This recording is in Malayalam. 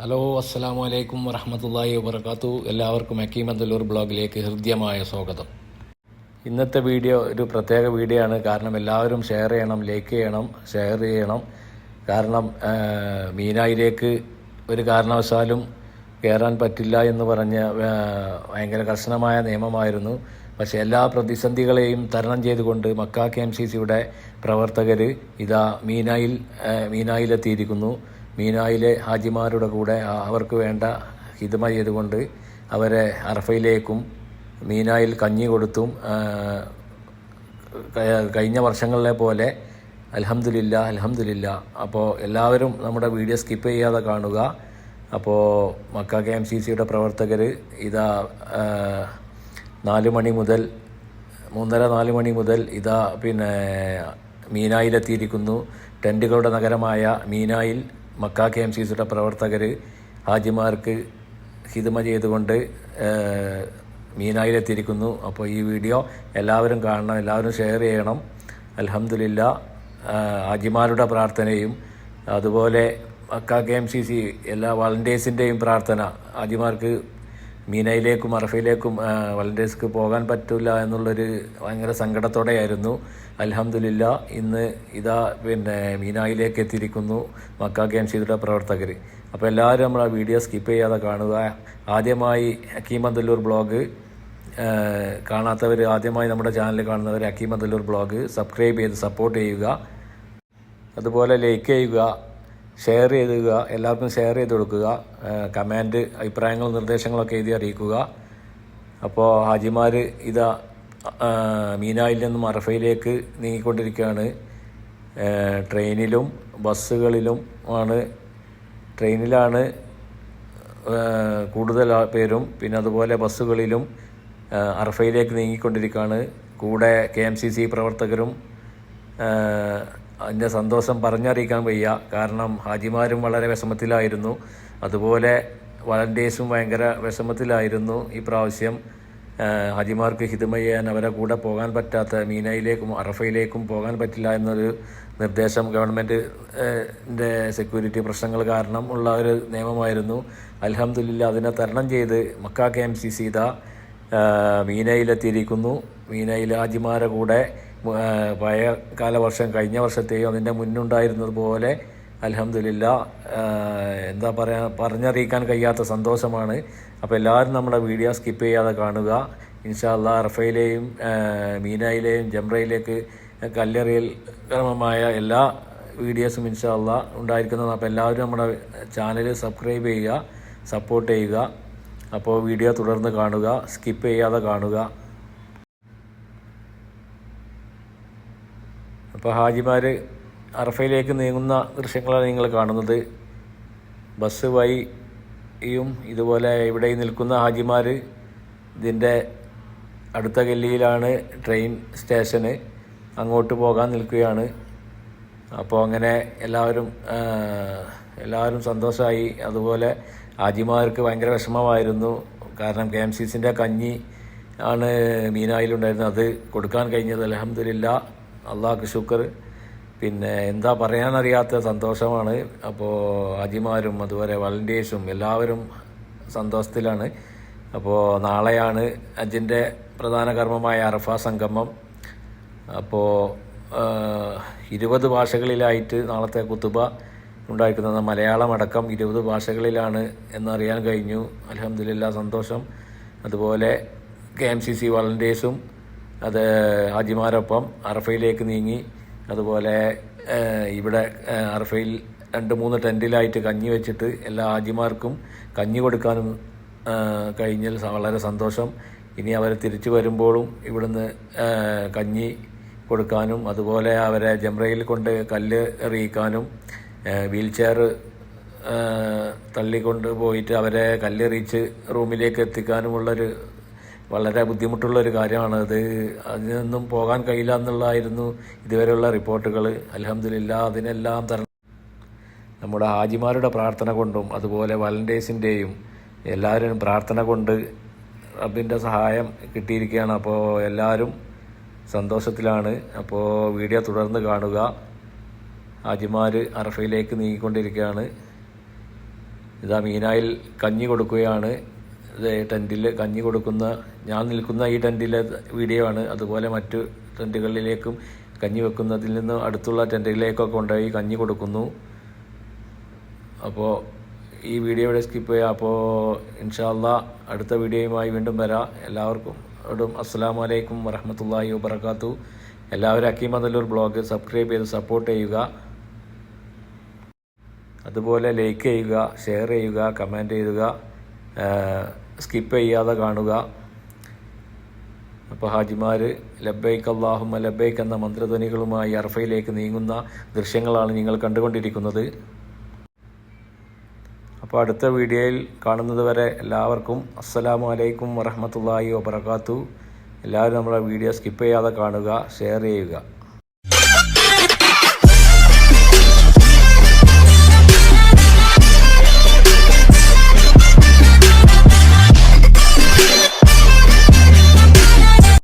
ഹലോ അസ്സാം വലൈക്കും വറഹമത്തല്ലാഹി വബർക്കാത്തു എല്ലാവർക്കും അക്കീം അന്തല്ലൂർ ബ്ലോഗിലേക്ക് ഹൃദ്യമായ സ്വാഗതം. ഇന്നത്തെ വീഡിയോ ഒരു പ്രത്യേക വീഡിയോ ആണ്. കാരണം എല്ലാവരും ഷെയർ ചെയ്യണം ലൈക്ക് ചെയ്യണം ഷെയർ ചെയ്യണം. കാരണം മീനായിലേക്ക് ഒരു കാരണവശാലും കയറാൻ പറ്റില്ല എന്ന് പറഞ്ഞ ഭയങ്കര കർശനമായ നിയമമായിരുന്നു. പക്ഷേ എല്ലാ പ്രതിസന്ധികളെയും തരണം ചെയ്തുകൊണ്ട് മക്ക കെ എം സി സിയുടെ പ്രവർത്തകർ ഇതാ മീനായിൽ മീനായിലെത്തിയിരിക്കുന്നു. മീനായിലെ ഹാജിമാരുടെ കൂടെ അവർക്ക് വേണ്ട ഹിതമ ചെയ്തുകൊണ്ട് അവരെ അറഫയിലേക്കും മീനായിൽ കഞ്ഞി കൊടുത്തും കഴിഞ്ഞ വർഷങ്ങളിലെ പോലെ അലഹമില്ല അലഹമില്ല അപ്പോൾ എല്ലാവരും നമ്മുടെ വീഡിയോ സ്കിപ്പ് ചെയ്യാതെ കാണുക. അപ്പോൾ മക്ക കെ എം സി സിയുടെ പ്രവർത്തകർ ഇതാ നാല് മണി മുതൽ മൂന്നര നാല് മണി മുതൽ ഇതാ പിന്നെ മീനായിലെത്തിയിരിക്കുന്നു. ടെന്റുകളുടെ നഗരമായ മീനായിൽ മക്ക കെ എം സി സിയുടെ പ്രവർത്തകർ ഹാജിമാർക്ക് ഹിതമ ചെയ്തുകൊണ്ട് മീനായിലെത്തിയിരിക്കുന്നു. അപ്പോൾ ഈ വീഡിയോ എല്ലാവരും കാണണം എല്ലാവരും ഷെയർ ചെയ്യണം. അലഹമില്ല ഹാജിമാരുടെ പ്രാർത്ഥനയും അതുപോലെ Mecca K M C C എല്ലാ വളണ്ടിയേഴ്സിന്റെയും പ്രാർത്ഥന ഹാജിമാർക്ക് മീനയിലേക്കും അറഫയിലേക്കും വളണ്ടിയേഴ്സ്ക്ക് പോകാൻ പറ്റില്ല എന്നുള്ളൊരു ഭയങ്കര സങ്കടത്തോടെയായിരുന്നു. അൽഹംദുലില്ല ഇന്ന് ഇതാ പിന്നെ മീനായിലേക്ക് എത്തിയിരിക്കുന്നു മക്ക കെ എം സിയുടെ പ്രവർത്തകർ അപ്പോൾ എല്ലാവരും നമ്മൾ ആ വീഡിയോ സ്കിപ്പ് ചെയ്യാതെ കാണുക. ആദ്യമായി ഹക്കീമന്തല്ലൂർ ബ്ലോഗ് കാണാത്തവർ ആദ്യമായി നമ്മുടെ ചാനൽ കാണുന്നവർ ഹക്കീമന്തല്ലൂർ ബ്ലോഗ് സബ്സ്ക്രൈബ് ചെയ്ത് സപ്പോർട്ട് ചെയ്യുക. അതുപോലെ ലൈക്ക് ചെയ്യുക. ഷെയർ ചെയ്യുക എല്ലാവർക്കും ഷെയർ ചെയ്ത് കൊടുക്കുക കമാൻഡ് അഭിപ്രായങ്ങളും നിർദ്ദേശങ്ങളൊക്കെ എഴുതി അറിയിക്കുക. അപ്പോൾ ഹാജിമാർ ഇതാ മീനായിൽ നിന്നും അറഫയിലേക്ക് നീങ്ങിക്കൊണ്ടിരിക്കുകയാണ്. ട്രെയിനിലും ബസ്സുകളിലും ആണ്. ട്രെയിനിലാണ് കൂടുതൽ പേരും പിന്നെ അതുപോലെ ബസ്സുകളിലും അറഫയിലേക്ക് നീങ്ങിക്കൊണ്ടിരിക്കുകയാണ്. കൂടെ കെ എം സി സി പ്രവർത്തകരും അതിന്റെ സന്തോഷം പറഞ്ഞറിയിക്കാൻ വയ്യ. കാരണം ഹാജിമാരും വളരെ വിഷമത്തിലായിരുന്നു. അതുപോലെ വളണ്ടിയേഴ്സും ഭയങ്കര വിഷമത്തിലായിരുന്നു ഈ പ്രാവശ്യം. ഹാജിമാർക്ക് ഹിതമ ചെയ്യാൻ അവരെ കൂടെ പോകാൻ പറ്റാത്ത മീനയിലേക്കും അറഫയിലേക്കും പോകാൻ പറ്റില്ല എന്നൊരു നിർദ്ദേശം ഗവൺമെന്റിന്റെ സെക്യൂരിറ്റി പ്രശ്നങ്ങൾ കാരണം ഉള്ള ഒരു നിയമമായിരുന്നു. അലഹമ്മദില്ല അതിനെ തരണം ചെയ്ത് മക്ക കെ എം സി സീത മീനയിലെത്തിയിരിക്കുന്നു. മീനയിൽ ഹാജിമാരെ കൂടെ പഴയ കാലവർഷം കഴിഞ്ഞ വർഷത്തെയും അതിന്റെ മുന്നുണ്ടായിരുന്നത് പോലെ അലഹമില്ല എന്താ പറയുക പറഞ്ഞറിയിക്കാൻ കഴിയാത്ത സന്തോഷമാണ്. അപ്പോൾ എല്ലാവരും നമ്മുടെ വീഡിയോ സ്കിപ്പ് ചെയ്യാതെ കാണുക. ഇൻഷാല്ല റഫയിലെയും മീനയിലെയും ജംറയിലേക്ക് കല്ലെറിയൽ ക്രമമായ എല്ലാ വീഡിയോസും ഇൻഷാല്ല ഉണ്ടായിരിക്കുന്നതാണ്. അപ്പോൾ എല്ലാവരും നമ്മുടെ ചാനൽ സബ്സ്ക്രൈബ് ചെയ്യുക സപ്പോർട്ട് ചെയ്യുക. അപ്പോൾ വീഡിയോ തുടർന്ന് കാണുക സ്കിപ്പ് ചെയ്യാതെ കാണുക. അപ്പോൾ ഹാജിമാർ അറഫയിലേക്ക് നീങ്ങുന്ന ദൃശ്യങ്ങളാണ് നിങ്ങൾ കാണുന്നത്. ബസ് വഴിയും ഇതുപോലെ ഇവിടെ നിൽക്കുന്ന ഹാജിമാർ ഇതിന്റെ അടുത്ത ഗല്ലിയിലാണ് ട്രെയിൻ സ്റ്റേഷന് അങ്ങോട്ട് പോകാൻ നിൽക്കുകയാണ്. അപ്പോൾ അങ്ങനെ എല്ലാവരും എല്ലാവരും സന്തോഷമായി അതുപോലെ ഹാജിമാർക്ക് ഭയങ്കര വിഷമമായിരുന്നു. കാരണം കെ എം സി സിന്റെ കഞ്ഞി ആണ് മീനായിലുണ്ടായിരുന്നത്. അത് കൊടുക്കാൻ കഴിഞ്ഞത്. അലഹമില്ല അള്ളാഹ് ഷുക്കർ പിന്നെ എന്താ പറയാനറിയാത്ത സന്തോഷമാണ്. അപ്പോൾ അജിമാരും അതുപോലെ വളണ്ടിയേഴ്സും എല്ലാവരും സന്തോഷത്തിലാണ്. അപ്പോൾ നാളെയാണ് അജിന്റെ പ്രധാന കർമ്മമായ അറഫ സംഗമം. അപ്പോൾ ഇരുപത് ഭാഷകളിലായിട്ട് നാളത്തെ കുത്തുബ ഉണ്ടായിരിക്കുന്നത് മലയാളം അടക്കം ഇരുപത് ഭാഷകളിലാണ് എന്നറിയാൻ കഴിഞ്ഞു. അലഹമില്ല സന്തോഷം. അതുപോലെ കെ എം സി സി വളണ്ടിയേഴ്സും അത് ഹാജിമാരൊപ്പം അറഫയിലേക്ക് നീങ്ങി അതുപോലെ ഇവിടെ അറഫയിൽ രണ്ട് മൂന്ന് ടെന്റിലായിട്ട് കഞ്ഞി വെച്ചിട്ട് എല്ലാ ഹാജിമാർക്കും കഞ്ഞി കൊടുക്കാനും കഴിഞ്ഞാൽ വളരെ സന്തോഷം. ഇനി അവർ തിരിച്ചു വരുമ്പോഴും ഇവിടുന്ന് കഞ്ഞി കൊടുക്കാനും അതുപോലെ അവരെ ജംറയിൽ കൊണ്ട് കല്ല് എറിയിക്കാനും വീൽ ചെയർ തള്ളിക്കൊണ്ട് പോയിട്ട് അവരെ കല്ലെറിയിച്ച് റൂമിലേക്ക് എത്തിക്കാനുമുള്ളൊരു വളരെ ബുദ്ധിമുട്ടുള്ള ഒരു കാര്യമാണ്. അത് അതിനൊന്നും പോകാൻ കഴിയില്ല എന്നുള്ളതായിരുന്നു ഇതുവരെയുള്ള റിപ്പോർട്ടുകൾ. അലഹമില്ല അതിനെല്ലാം തരണം. നമ്മുടെ ഹാജിമാരുടെ പ്രാർത്ഥന കൊണ്ടും അതുപോലെ വളണ്ടിയേഴ്സിന്റെയും എല്ലാവരും പ്രാർത്ഥന കൊണ്ട് റബ്ബിന്റെ സഹായം കിട്ടിയിരിക്കുകയാണ്. അപ്പോൾ എല്ലാവരും സന്തോഷത്തിലാണ്. അപ്പോൾ വീഡിയോ തുടർന്ന് കാണുക. ഹാജിമാർ അറഫയിലേക്ക് നീങ്ങിക്കൊണ്ടിരിക്കുകയാണ്. ഇതാ മീനായിൽ കഞ്ഞി കൊടുക്കുകയാണ്. ടെന്റിൽ കഞ്ഞി കൊടുക്കുന്ന ഞാൻ നിൽക്കുന്ന ഈ ടെന്റിലെ വീഡിയോ ആണ് അതുപോലെ മറ്റു ടെന്റുകളിലേക്കും കഞ്ഞി വെക്കുന്നതിൽ നിന്ന് അടുത്തുള്ള ടെന്റുകളിലേക്കൊക്കെ കൊണ്ടുപോയി കഞ്ഞി കൊടുക്കുന്നു. അപ്പോൾ ഈ വീഡിയോ ഇവിടെ സ്കിപ്പ് ചെയ്യാം. അപ്പോൾ ഇൻഷാല്ല അടുത്ത വീഡിയോയുമായി വീണ്ടും വരാം. എല്ലാവർക്കും ഒടും അസ്സാം വലൈക്കും വറഹമത്തല്ലാഹി വബർക്കാത്തു എല്ലാവരും അക്കീമ നല്ലൂർ ബ്ലോഗ് സബ്സ്ക്രൈബ് ചെയ്ത് സപ്പോർട്ട് ചെയ്യുക. അതുപോലെ ലൈക്ക് ചെയ്യുക ഷെയർ ചെയ്യുക കമന്റ് ചെയ്യുക. സ്കിപ്പ് ചെയ്യാതെ കാണുക. അപ്പോൾ ഹാജിമാർ ലബൈക്ക് അള്ളാഹുമ ലബൈക്ക് എന്ന മന്ത്രധ്വനികളുമായി അർഫയിലേക്ക് നീങ്ങുന്ന ദൃശ്യങ്ങളാണ് നിങ്ങൾ കണ്ടുകൊണ്ടിരിക്കുന്നത്. അപ്പോൾ അടുത്ത വീഡിയോയിൽ കാണുന്നത് വരെ എല്ലാവർക്കും അസ്സലാമു അലൈക്കും വറഹമത്തല്ലാഹി വബർക്കാത്തു എല്ലാവരും നമ്മളെ വീഡിയോ സ്കിപ്പ് ചെയ്യാതെ കാണുക ഷെയർ ചെയ്യുക.